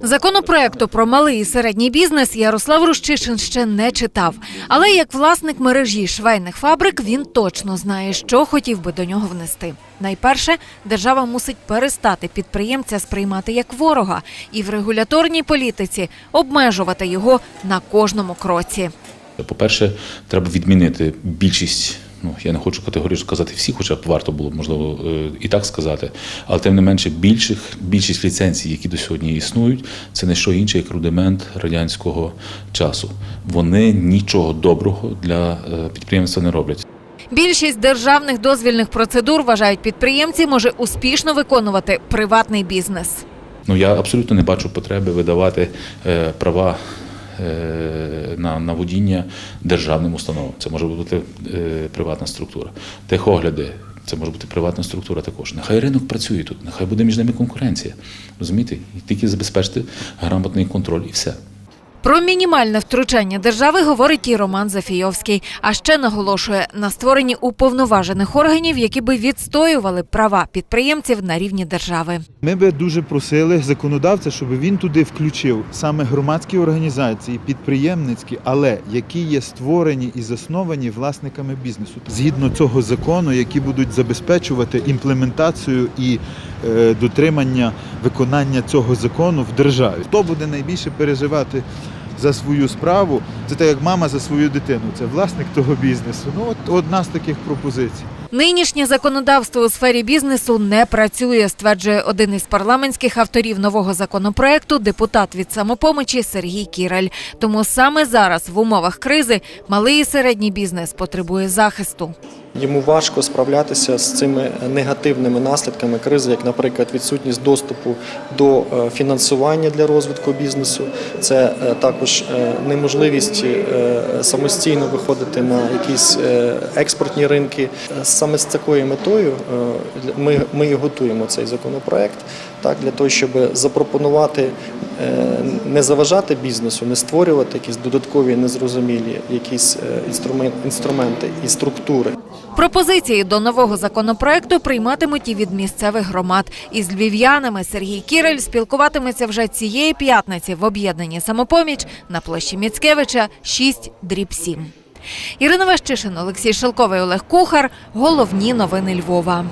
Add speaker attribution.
Speaker 1: Законопроекту про малий і середній бізнес Ярослав Рущишин ще не читав. Але як власник мережі швейних фабрик він точно знає, що хотів би до нього внести. Найперше, держава мусить перестати підприємця сприймати як ворога і в регуляторній політиці обмежувати його на кожному кроці.
Speaker 2: По-перше, треба відмінити більшість. Ну, я не хочу категорично сказати всі, хоча б варто було б, можливо е, і так сказати. Але тим не менше, більших, більшість ліцензій, які до сьогодні існують, це не що інше, як рудимент радянського часу. Вони нічого доброго для е, підприємства не роблять.
Speaker 1: Більшість державних дозвільних процедур вважають підприємці може успішно виконувати приватний бізнес.
Speaker 2: Ну я абсолютно не бачу потреби видавати е, права на, на водіння державним установам. Це може бути е, приватна структура. Техогляди. Це може бути приватна структура також. Нехай ринок працює тут, нехай буде між ними конкуренція. Розумієте? І тільки забезпечити грамотний контроль і все.
Speaker 1: Про мінімальне втручання держави говорить і Роман Зафійовський. А ще наголошує на створенні уповноважених органів, які би відстоювали права підприємців на рівні держави.
Speaker 3: Ми би дуже просили законодавця, щоб він туди включив саме громадські організації, підприємницькі, але які є створені і засновані власниками бізнесу згідно цього закону, які будуть забезпечувати імплементацію і е, дотримання виконання цього закону в державі. Хто буде найбільше переживати за свою справу? Це так як мама за свою дитину. Це власник того бізнесу. Ну от одна з таких пропозицій.
Speaker 1: Нинішнє законодавство у сфері бізнесу не працює, стверджує один із парламентських авторів нового законопроекту, депутат від самопомочі Сергій Кіраль. Тому саме зараз, в умовах кризи, малий і середній бізнес потребує захисту.
Speaker 4: Йому важко справлятися з цими негативними наслідками кризи, як, наприклад, відсутність доступу до е, фінансування для розвитку бізнесу. Це е, також е, неможливість самостійно виходити на якісь експортні ринки. Саме з такою метою ми, і готуємо цей законопроект, так для того, щоб запропонувати не заважати бізнесу, не створювати якісь додаткові незрозумілі якісь інструменти і структури.
Speaker 1: Пропозиції до нового законопроекту прийматимуть і від місцевих громад. Із львів'янами Сергій Кірель спілкуватиметься вже цієї п'ятниці в об'єднанні самопоміч на площі Міцкевича 6 дріб 7. Ірина Ващишин, Олексій Шелковий, Олег Кухар. Головні новини Львова.